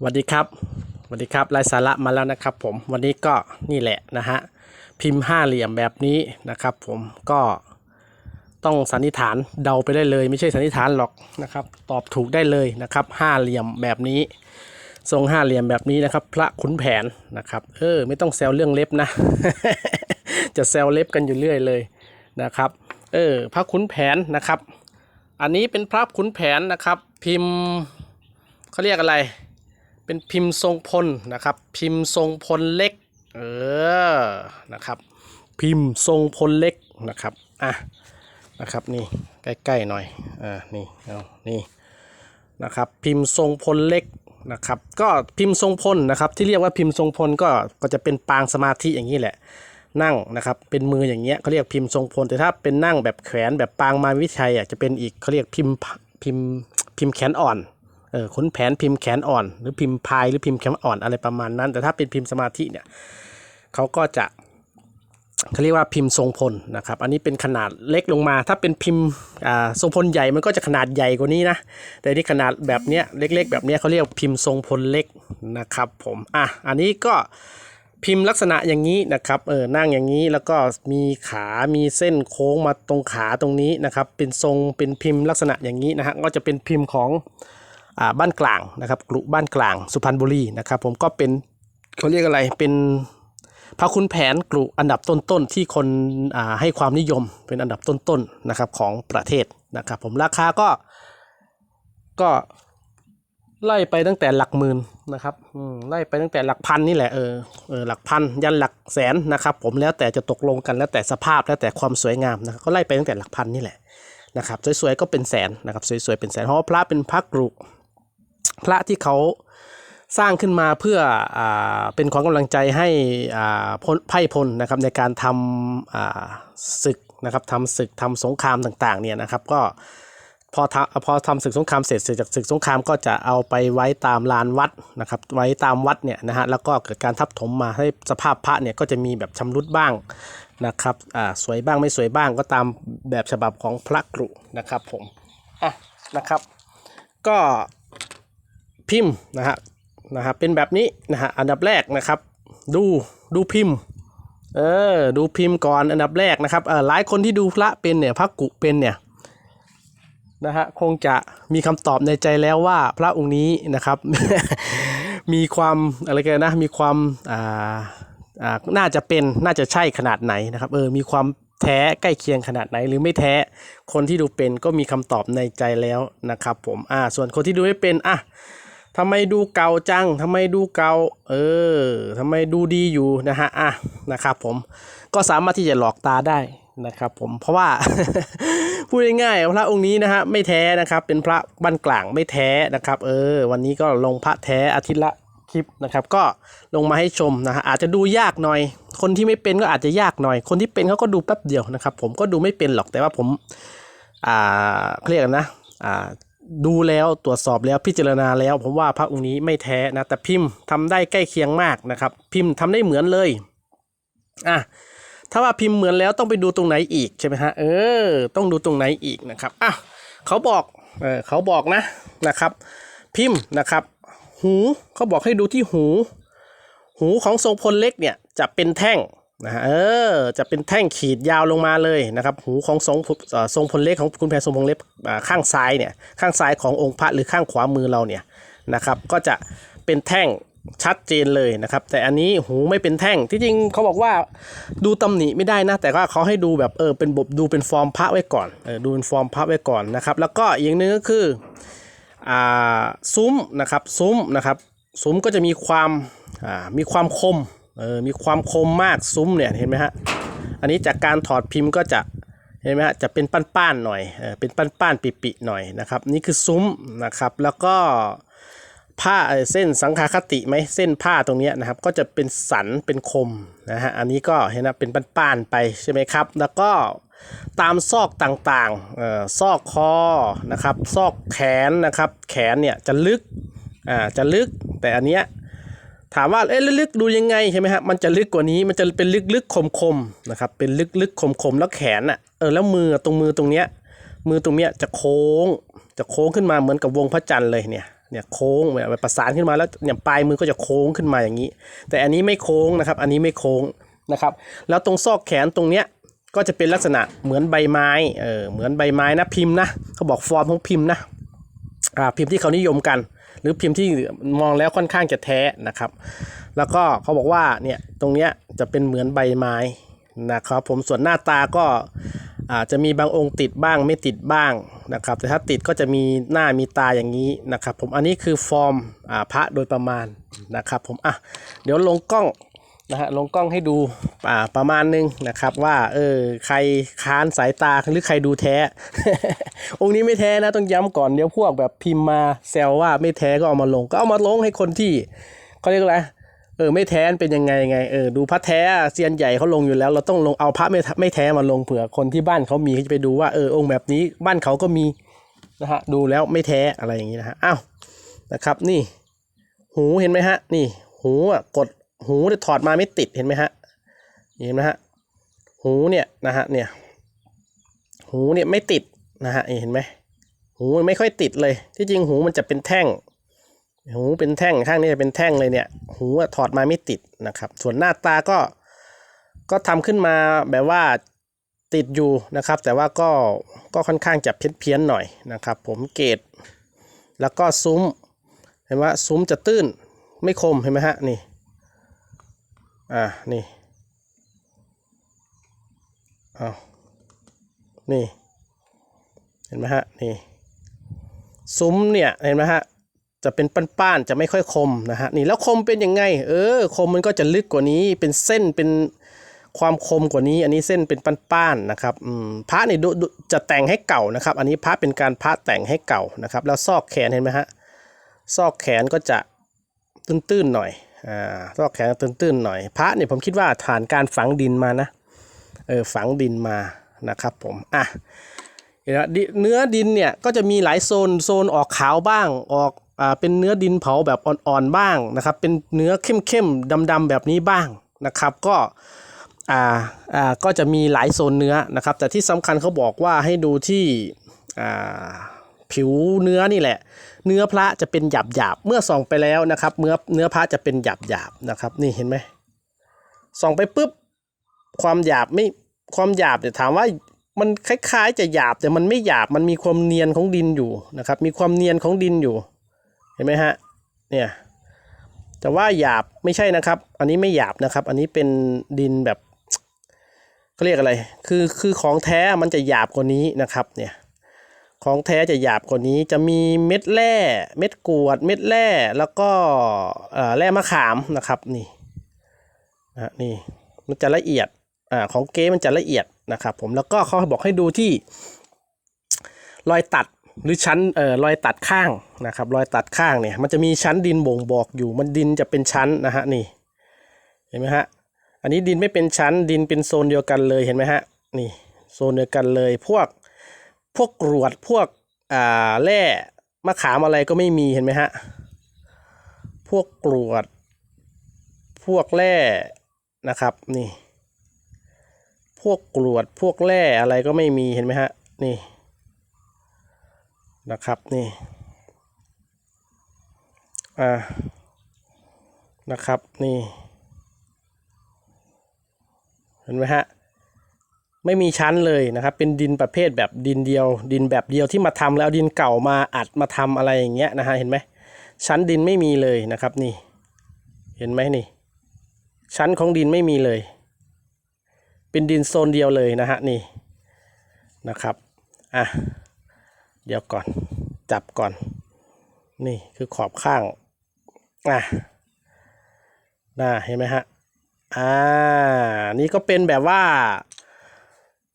สวัสดีครับสวัสดีครับรายสาระมาแล้วนะครับ ผมวันนี้ก็นี่แหละนะฮะพิมพ์ห้าเหลี่ยมแบบนี้นะครับ ผมก็ต้องสันนิษฐานเดาไปได้เลย ไม่ใช่สันนิษฐานหรอกนะครับ ตอบถูกได้เลยนะครับห้าเหลี่ยมแบบนี้ ทรงห้าเหลี่ยมแบบนี้นะครับ พระขุนแผนนะครับ เออ ไม่ต้องแซวเรื่องเล็บนะ จะแซวเล็บกันอยู่เรื่อยเลยนะครับ เออ พระขุนแผนนะครับ อันนี้เป็นพระขุนแผนนะครับ พิมพ์เขาเรียกอะไร เป็นพิมพ์ทรงพลนะครับ พิมพ์ทรงพลเล็ก เออ นะครับ พิมพ์ทรงพลเล็กนะครับ อะ นะครับนี่ใกล้ๆหน่อย อ่า นี่ เอานี่นะครับ พิมพ์ทรงพลเล็กนะครับ ก็พิมพ์ทรงพลนะครับ ที่เรียกว่าพิมพ์ทรงพลก็ ก็จะเป็นปางสมาธิอย่างนี้แหละ นั่งนะครับ เป็นมืออย่างเงี้ยเขาเรียกพิมพ์ทรงพล แต่ถ้าเป็นนั่งแบบแขวนแบบปางมาวิชัยอะจะเป็นอีกเขาเรียกพิมพ์พิมพ์พิมพ์แขนอ่อน เออขุนแผนพิมพ์แขนอ่อน หรือพิมพ์พายหรือพิมพ์แขนอ่อนอะไรประมาณนั้น แต่ถ้าเป็นพิมพ์สมาธิเนี่ยเขาก็จะเขาเรียกว่าพิมพ์ทรงพลนะครับ อันนี้เป็นขนาดเล็กลงมา ถ้าเป็นพิมพ์อ่าทรงพลใหญ่มันก็จะขนาดใหญ่กว่านี้นะ แต่นี่ขนาดแบบเนี้ยเล็ก ๆ แบบเนี้ยเขาเรียกพิมพ์ทรงพลเล็กนะครับผมอะอันนี้ก็พิมพ์ลักษณะอย่างนี้นะครับเออนั่งอย่างนี้แล้วก็มีขามีเส้นโค้งมาตรงขาตรงนี้นะครับ เป็นทรงเป็นพิมพ์ลักษณะอย่างนี้นะฮะก็จะเป็นพิมพ์ของ บ้านกลางนะครับกลุ่บ้านกลางสุพรรณบุรีนะครับผมก็เป็นเขาเรียกอะไรเป็นพระคุณแผนกลุ่อันดับต้นๆที่คนให้ความนิยมเป็นอันดับต้นๆนะครับของประเทศนะครับผมราคาก็ก็ไล่ไปตั้งแต่หลักหมื่นนะครับไล่ไปตั้งแต่หลักพันนี่แหละเออเออหลักพันยันหลักแสนนะครับผมแล้วแต่จะตกลงกันแล้วแต่สภาพแล้วแต่ความสวยงามนะครับก็ไล่ไปตั้งแต่หลักพันนี่แหละนะครับสวยๆก็เป็นแสนนะครับสวยๆเป็นแสนเพราะพระเป็นพระกรุ พระที่เขาสร้างขึ้นมาเพื่ออเป็นของกำลังใจให้ไพ่พลนะครับในการทำศึกนะครับทำศึกทำสงครามต่างๆเนี่ยนะครับก็พอทำพอทำศึกสงครามเสร็จเสร็จจากศึกสงครามก็จะเอาไปไว้ตามลานวัดนะครับไว้ตามวัดเนี่ยนะฮะแล้วก็เกิดการทับถมมาให้สภาพพระเนี่ยก็จะมีแบบชำรุดบ้างนะครับอ่าสวยบ้างไม่สวยบ้างก็ตามแบบฉบับของพระกรุนะครับผมอะนะครับ ก็ พิมพ์นะฮะนะฮะเป็นแบบนี้นะฮะอันดับแรกนะครับ ดูดูพิมพ์เออดูพิมพ์ก่อนอันดับแรกนะครับเออหลายคนที่ดูพระเป็นเนี่ยพระกุเป็นเนี่ยนะฮะคงจะมีคำตอบในใจแล้วว่าพระองค์นี้นะครับ มีความอะไรกันนะมีความอ่าอ่าน่าจะเป็นน่าจะใช่ขนาดไหนนะครับเออมีความแท้ใกล้เคียงขนาดไหนหรือไม่แท้คนที่ดูเป็นก็มีคำตอบในใจแล้วนะครับผมอ่าส่วนคนที่ดูไม่เป็นอะ ทำไมดูเก่าจังทำไมดูเก่า เออทำไมดูดีอยู่นะฮะอะนะครับผมก็สามารถที่จะหลอกตาได้นะครับผมเพราะว่าพูดง่ายๆพระองค์นี้นะฮะไม่แท้นะครับ เป็นพระบ้านกลางไม่แท้นะครับ เออ วันนี้ก็ลงพระแท้อาทิตย์ละคลิปนะครับ ก็ลงมาให้ชมนะฮะอาจจะดูยากหน่อย คนที่ไม่เป็นก็อาจจะยากหน่อย คนที่เป็นเขาก็ดูแป๊บเดียวนะครับ ผมก็ดูไม่เป็นหรอกแต่ว่าผม อ่าเรียกนนะอ่า ดูแล้วตรวจสอบแล้วพิจารณาแล้ว ผมว่าพระองค์นี้ไม่แท้นะ แต่พิมพ์ทำได้ใกล้เคียงมากนะครับ พิมพ์ทำได้เหมือนเลยอะถ้าว่าพิมพ์เหมือนแล้วต้องไปดูตรงไหนอีกใช่ไหมฮะเออ ต้องดูตรงไหนอีกนะครับอะเขาบอกเออเขาบอกนะนะครับ พิมพ์นะครับ หูเขาบอกให้ดูที่หู หูของทรงพลเล็กเนี่ยจะเป็นแท่ง นะฮะเออจะเป็นแท่งขีดยาวลงมาเลยนะครับ หูของทรงทรงพลเล็กของคุณแพรทรงพลเล็กข้างซ้ายเนี่ยข้างซ้ายขององค์พระหรือข้างขวามือเราเนี่ยนะครับ ก็จะเป็นแท่งชัดเจนเลยนะครับ แต่อันนี้หูไม่เป็นแท่งที่จริงเขาบอกว่าดูตำหนิไม่ได้นะ แต่ว่าเขาให้ดูแบบเออเป็นบบดูเป็นฟอร์มพระไว้ก่อนเออดูเป็นฟอร์มพระไว้ก่อนนะครับ แล้วก็อีกอย่างหนึงก็คืออ่าซุ้มนะครับซุ้มนะครับ ซุ้มก็จะมีความอ่ามีความคม เออมีความคมมากซุ้มเนี่ยเห็นไหมฮะอันนี้จากการถอดพิมพ์ก็จะเห็นไหมฮะจะเป็นป้านๆหน่อยเออเป็นป้านๆปิๆหน่อยนะครับนี่คือซุ้มนะครับแล้วก็ผ้าเออเส้นสังขาคติไหมเส้นผ้าตรงนี้นะครับก็จะเป็นสันเป็นคมนะฮะอันนี้ก็เห็นนะเป็นป้านๆไปใช่ไหมครับ แล้วก็ตามซอกต่างๆเอ่อซอกคอนะครับซอกแขนนะครับแขนเนี่ยจะลึกอ่าจะลึกแต่อันเนี้ย ถามว่าเอ๊ะลึกๆดูยังไงใช่ไหมฮะมันจะลึกกว่านี้มันจะเป็นลึกๆคมๆนะครับเป็นลึกๆคมๆแล้วแขนอะเออแล้วมือตรงมือตรงเนี้ยมือตรงเนี้ยจะโค้ง จะโค้งขึ้นมาเหมือนกับวงพระจันทร์เลยเนี่ยเนี่ยโค้งแบบประสานขึ้นมาแล้วเนี่ยปลายมือก็จะโค้งขึ้นมาอย่างนี้ แต่อันนี้ไม่โค้งนะครับ อันนี้ไม่โค้งนะครับ แล้วตรงซอกแขนตรงเนี้ยก็จะเป็นลักษณะเหมือนใบไม้เออเหมือนใบไม้นะพิมพ์นะเขาบอกฟอร์มของพิมพ์นะอ่าพิมพ์ที่เขานิยมกัน หรือพิมพ์ที่มองแล้วค่อนข้างจะแท้นะครับ แล้วก็เขาบอกว่าเนี่ยตรงเนี้ยจะเป็นเหมือนใบไม้นะครับผมส่วนหน้าตาก็อาจจะมีบางองค์ติดบ้างไม่ติดบ้างนะครับ แต่ถ้าติดก็จะมีหน้ามีตาอย่างนี้นะครับ ผมอันนี้คือฟอร์มพระโดยประมาณนะครับ ผมอะเดี๋ยวลงกล้อง นะฮะลงกล้องให้ดูอ่าประมาณนึงนะครับ ว่าเออใครค้านสายตาหรือใครดูแท้ องค์นี้ไม่แท้นะต้องย้ำก่อนเดี๋ยวพวกแบบพิมพ์มาแซวว่าไม่แท้ก็เอามาลง ก็เอามาลงให้คนที่เขาเรียกอะไรเออไม่แท้เป็นยังไงไงเออดูพระแท้เซียนใหญ่เขาลงอยู่แล้ว เราต้องลงเอาพระไม่ไม่แท้มาลงเผื่อคนที่บ้านเขามีเขาจะไปดูว่าเออองค์แบบนี้บ้านเขาก็มีนะฮะดูแล้วไม่แท้อะไรอย่างนี้นะฮะอ้าวนะครับนี่ หูเห็นไหมฮะ นี่ หูอะกด หูเนี่ยถอดมาไม่ติดเห็นไหมฮะเห็นไหมฮะหูเนี่ยนะฮะเนี่ยหูเนี่ยไม่ติดนะฮะเห็นไหมหูมันไม่ค่อยติดเลย ที่จริงหูมันจะเป็นแท่ง หูเป็นแท่งข้างนี้จะเป็นแท่งเลยเนี่ย หูถอดมาไม่ติดนะครับ ส่วนหน้าตาก็ก็ทำขึ้นมาแบบว่าติดอยู่นะครับ แต่ว่าก็ก็ค่อนข้างจะเพี้ยนเพี้ยนๆหน่อยนะครับ ผมเกตแล้วก็ซุ้มเห็นว่าซุ้มจะตื้นไม่คมเห็นไหมฮะนี่ อ่านี่เอานี่ เห็นไหมฮะ นี่ ซุ้มเนี่ย เห็นไหมฮะ จะเป็นป้านๆ จะไม่ค่อยคมนะฮะ นี่แล้วคมเป็นยังไง เออ คมมันก็จะลึกกว่านี้ เป็นเส้น เป็นความคมกว่านี้ อันนี้เส้นเป็นป้านๆ นะครับพระนี่ดูดูจะแต่งให้เก่านะครับ อันนี้พระเป็นการพระแต่งให้เก่านะครับ แล้วซอกแขนเห็นไหมฮะ ซอกแขนก็จะตื้นๆ หน่อย อ่าซอกแขนตื้นๆหน่อย พระเนี่ยผมคิดว่าผ่านการฝังดินมานะ เออฝังดินมานะครับผม อะเห็นไหมดิเนื้อดินเนี่ยก็จะมีหลายโซนโซนออกขาวบ้าง ออกอ่าเป็นเนื้อดินเผาแบบอ่อนๆบ้างนะครับ เป็นเนื้อเข้มๆดำๆแบบนี้บ้างนะครับ ก็อ่าอ่าก็จะมีหลายโซนเนื้อนะครับ แต่ที่สำคัญเขาบอกว่าให้ดูที่อ่า ผิวเนื้อนี่แหละ เนื้อพระจะเป็นหยาบหยาบเมื่อส่องไปแล้วนะครับ เนื้อเนื้อพระจะเป็นหยาบหยาบนะครับ นี่เห็นไหมส่องไปปุ๊บความหยาบไม่ความหยาบเนี่ยถามว่ามันคล้ายๆ จะหยาบแต่มันไม่หยาบมันมีความเนียนของดินอยู่นะครับ มีความเนียนของดินอยู่ เห็นไหมฮะเนี่ยแต่ว่าหยาบไม่ใช่นะครับ อันนี้ไม่หยาบนะครับ อันนี้เป็นดินแบบเขาเรียกอะไร คือคือของแท้มันจะหยาบกว่านี้นะครับเนี่ย ของแท้จะหยาบกว่านี้จะมีเม็ดแร่ เม็ดกรวด เม็ดแร่ แล้วก็เอ่อแร่มะขามนะครับนี่นะนี่มันจะละเอียดอ่าของเก๊มันจะละเอียดนะครับ ผมแล้วก็เขาบอกให้ดูที่ รอยตัดหรือชั้นเอ่อรอยตัดข้างนะครับ รอยตัดข้างเนี่ย มันจะมีชั้นดินบ่งบอกอยู่มันดินจะเป็นชั้นนะฮะนี่ เห็นไหมฮะอันนี้ดินไม่เป็นชั้นดินเป็นโซนเดียวกันเลยเห็นไหมฮะนี่โซนเดียวกันเลย พวก พวกกรวดพวกอ่าแร่มะขามอะไรก็ไม่มีเห็นไหมฮะ พวกกรวด พวกแร่นะครับนี่ พวกกรวดพวกแร่อะไรก็ไม่มีเห็นไหมฮะนี่นะครับนี่อ่านะครับนี่เห็นไหมฮะ ไม่มีชั้นเลยนะครับ เป็นดินประเภทแบบดินเดียว ดินแบบเดียวที่มาทำแล้วดินเก่ามาอัดมาทำอะไรอย่างเงี้ยนะฮะเห็นไหมชั้นดินไม่มีเลยนะครับนี่ เห็นไหมนี่ ชั้นของดินไม่มีเลย เป็นดินโซนเดียวเลยนะฮะนี่นะครับอะเดี๋ยวก่อนจับก่อน นี่คือขอบข้างอะน่าเห็นไหมฮะอ่านี่ก็เป็นแบบว่า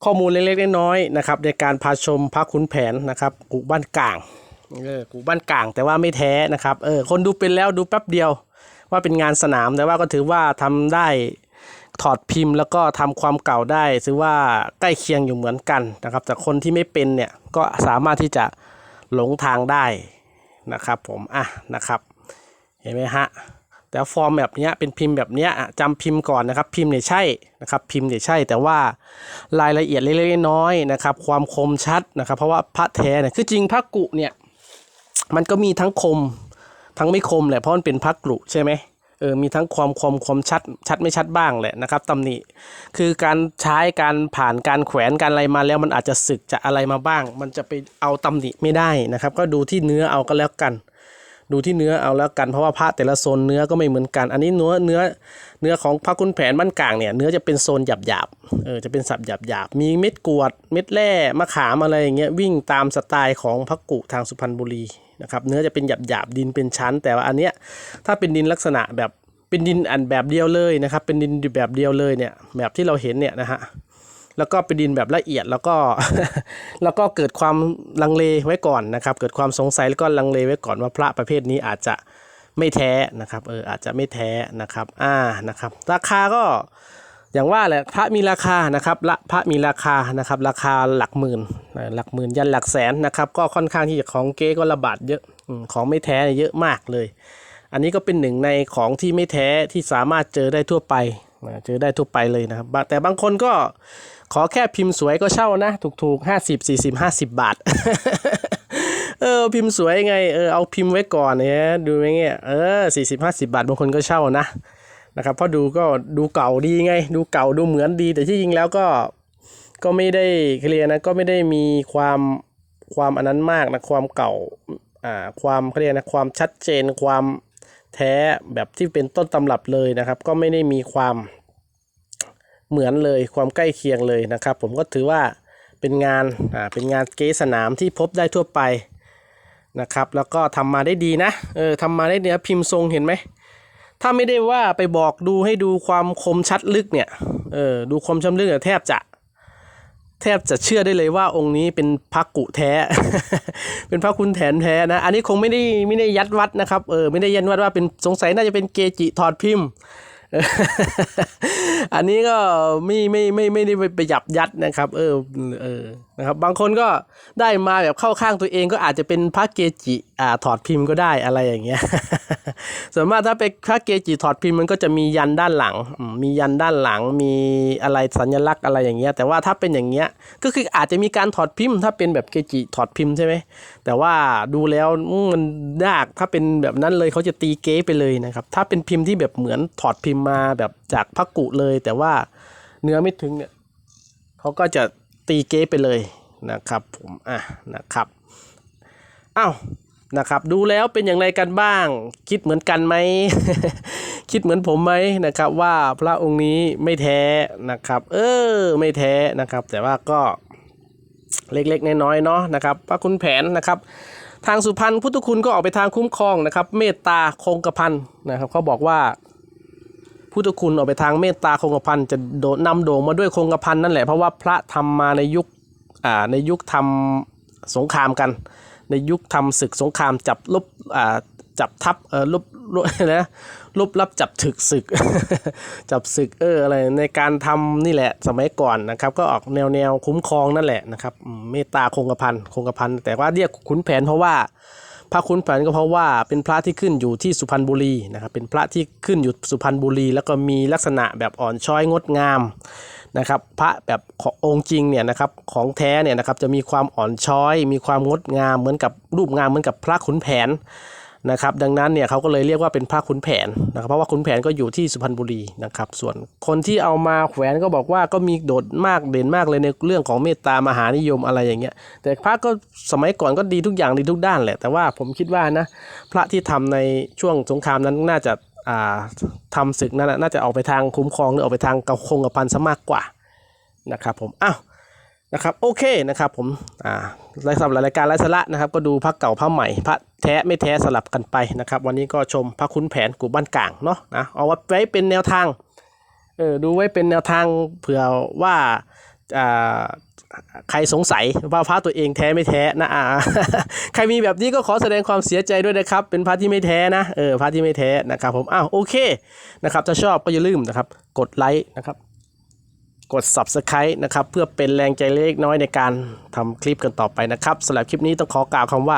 ข้อมูลเล็กๆน้อยๆนะครับในการพาชมพระขุนแผนนะครับกูบ้านกลางเออกูบ้านกลางแต่ว่าไม่แท้นะครับเออคนดูเป็นแล้วดูแป๊บเดียว ว่าเป็นงานสนามแต่ว่าก็ถือว่าทำได้ถอดพิมพ์แล้วก็ทำความเก่าได้ถือว่าใกล้เคียงอยู่เหมือนกันนะครับ แต่คนที่ไม่เป็นเนี่ยก็สามารถที่จะหลงทางได้นะครับผมอะนะครับ เห็นไหมฮะ แต่ฟอร์มแบบนี้เป็นพิมพ์แบบนี้จำพิมพ์ก่อนนะครับ พิมพ์เนี่ยใช่นะครับ พิมพ์เนี่ยใช่ แต่ว่ารายละเอียดเล็กๆน้อยๆนะครับ ความคมชัดนะครับ เพราะว่าพระแท้เนี่ยคือจริงพระกุเนี่ยมันก็มีทั้งคมทั้งไม่คมแหละเพราะมันเป็นพระกุใช่ไหมเออมีทั้งความคมความชัดชัดไม่ชัดบ้างแหละนะครับตำหนิคือการใช้การผ่านการแขวนการอะไรมาแล้วมันอาจจะสึกจะอะไรมาบ้าง มันจะไปเอาตำหนิไม่ได้นะครับ ก็ดูที่เนื้อเอาก็แล้วกัน ดูที่เนื้อเอาแล้วกันเพราะว่าพระแต่ละโซนเนื้อก็ไม่เหมือนกัน อันนี้เนื้อเนื้อเนื้อของพระคุณแผนบ้านกลางเนี่ยเนื้อจะเป็นโซนหยาบหยาบเออจะเป็นสับหยาบหยาบมีเม็ดกวด เม็ดแร่มะขามอะไรอย่างเงี้ยวิ่งตามสไตล์ของพระกุทางสุพรรณบุรีนะครับเนื้อจะเป็นหยาบหยาบดินเป็นชั้น แต่ว่าอันเนี้ยถ้าเป็นดินลักษณะแบบเป็นดินอันแบบเดียวเลยนะครับเป็นดินแบบเดียวเลยเนี่ยแบบที่เราเห็นเนี่ยนะฮะ แล้วก็เป็นดินแบบละเอียดแล้วก็ แล้วก็เกิดความลังเลไว้ก่อนนะครับ เกิดความสงสัยแล้วก็ลังเลไว้ก่อนว่าพระประเภทนี้อาจจะไม่แท้นะครับเอออาจจะไม่แท้นะครับอ่านะครับ ราคาก็อย่างว่าแหละพระมีราคานะครับละพระมีราคานะครับ ราคาหลักหมื่นหลักหมื่นยันหลักแสนนะครับ ก็ค่อนข้างที่จะของเก๊ก็ระบาดเยอะของไม่แท้เยอะมากเลย อันนี้ก็เป็นหนึ่งในของที่ไม่แท้ที่สามารถเจอได้ทั่วไปเจอได้ทั่วไปเลยนะครับบะแต่บางคนก็ ขอแค่พิมพ์สวยก็เช่านะ ถูกๆห้าสิบสี่สิบห้าสิบบาท เออพิมพ์สวยไงเออเอาพิมพ์ไว้ก่อนเนี่ยดูไงเงี้ยเออสี่สิบห้าสิบาทบางคนก็เช่านะนะครับเพราะดูก็ดูเก่าดีไง ดูเก่าดูเหมือนดี แต่ที่จริงแล้วก็ก็ไม่ได้เคลียร์นะก็ไม่ได้มีความความอันนั้นมากนะความเก่าอ่าความเคลียร์นะความชัดเจนความแท้แบบที่เป็นต้นตำรับเลยนะครับ ก็ไม่ได้มีความ เหมือนเลยความใกล้เคียงเลยนะครับ ผมก็ถือว่าเป็นงานอ่าเป็นงานเกสสนามที่พบได้ทั่วไปนะครับ แล้วก็ทำมาได้ดีนะเออทำมาได้เนี้ยพิมพ์ทรงเห็นไหมถ้าไม่ได้ว่าไปบอกดูให้ดูความคมชัดลึกเนี่ยเออดูความชัดลึกเนี่ยแทบจะแทบจะเชื่อได้เลยว่าองค์นี้เป็นพระกุแท้ เป็นพระคุณแผนแท้นะ อันนี้คงไม่ได้ไม่ได้ยัดวัดนะครับ เออไม่ได้ยัดวัดว่าเป็นสงสัยน่าจะเป็นเกจิถอดพิมพ์ อันนี้ก็ไม่ไม่ไม่ไม่ได้ไปหยับยัดนะครับ เออเออนะครับบางคนก็ได้มาแบบเข้าข้างตัวเองก็อาจจะเป็นพระเกจิอ่าถอดพิมพ์ก็ได้อะไรอย่างเงี้ย ส่วนมากถ้าเป็นพระเกจิถอดพิมพ์มันก็จะมียันด้านหลัง มียันด้านหลัง มีอะไรสัญลักษณ์อะไรอย่างเงี้ย แต่ว่าถ้าเป็นอย่างเงี้ยก็คืออาจจะมีการถอดพิมพ์ ถ้าเป็นแบบเกจิถอดพิมพ์ใช่ไหมแต่ว่าดูแล้วมมันยากถ้าเป็นแบบนั้นเลยเขาจะตีเก๊ไปเลยนะครับถ้าเป็นพิมพ์ที่แบบเหมือนถอดพิมพ์มาแบบจากพระกุเลย แต่ว่าเนื้อไม่ถึงเนี่ยเขาก็จะ ตีเก๊ไปเลยนะครับผมอะนะครับอ้าวนะครับดูแล้วเป็นอย่างไรกันบ้าง คิดเหมือนกันไหม คิดเหมือนผมไหมนะครับ ว่าพระองค์นี้ไม่แท้นะครับ เออไม่แท้นะครับ แต่ว่าก็เล็กๆน้อยๆเนาะนะครับพระคุณแผนนะครับ ทางสุพรรณพุทธคุณก็ออกไปทางคุ้มครองนะครับ เมตตาคงกระพันนะครับเขาบอกว่า พุทธคุณออกไปทางเมตตาคงกระพันจะโดนำโด่งมาด้วยคงกระพันนั่นแหละเพราะว่าพระทำมาในยุคอ่าในยุคทำสงครามกัน ในยุคทำศึกสงครามจับลบอ่าจับทับเออลบลบนะลบรับจับถึกศึก จับศึกเอออะไรในการทำนี่แหละสมัยก่อนนะครับ ก็ออกแนวแนวคุ้มครองนั่นแหละนะครับเมตตาคงกระพันคงกระพันแต่ว่าเรียกขุนแผนเพราะว่า พระขุนแผนก็เพราะว่าเป็นพระที่ขึ้นอยู่ที่สุพรรณบุรีนะครับเป็นพระที่ขึ้นอยู่สุพรรณบุรี แล้วก็มีลักษณะแบบอ่อนช้อยงดงามนะครับพระแบบขององค์จริงเนี่ยนะครับของแท้เนี่ยนะครับจะมีความอ่อนช้อย มีความงดงามเหมือนกับรูปงามเหมือนกับพระขุนแผน นะครับดังนั้นเนี่ยเขาก็เลยเรียกว่าเป็นพระขุนแผนนะครับเพราะว่าขุนแผนก็อยู่ที่สุพรรณบุรีนะครับส่วนคนที่เอามาแขวนก็บอกว่าก็มีโดดมากเด่นมากเลยในเรื่องของเมตตามหานิยมอะไรอย่างเงี้ยแต่พระก็สมัยก่อนก็ดีทุกอย่างดีทุกด้านแหละแต่ว่าผมคิดว่านะพระที่ทำในช่วงสงครามนั้นน่าจะอ่าทำศึกนั้นน่าจะออกไปทางคุ้มครองหรือออกไปทางกคงกระพันซะมากกว่านะครับผมอ้าวนะครับโอเคนะครับผมอ่าสำหรับรายการไร้สาระนะครับ ก็ดูพระเก่าพระใหม่พระ แท้ไม่แท้สลับกันไปนะครับ วันนี้ก็ชมพระคุ้นแผนกูบ้านกลางเนาะนะเอาไว้เป็นแนวทางเออดูไว้เป็นแนวทางเผื่อว่าใครสงสัยว่าพระตัวเองแท้ไม่แท้นะอ่าใครมีแบบนี้ก็ขอแสดงความเสียใจด้วยนะครับ เป็นพระที่ไม่แท้นะเออพระที่ไม่แท้นะครับผมอ้าวโอเคนะครับถ้าชอบก็อย่าลืมนะครับ กดไลค์นะครับ กด subscribe นะครับเพื่อเป็นแรงใจเล็กน้อยในการทำคลิปกันต่อไปนะครับสำหรับคลิปนี้ต้องขอกล่าวคำว่า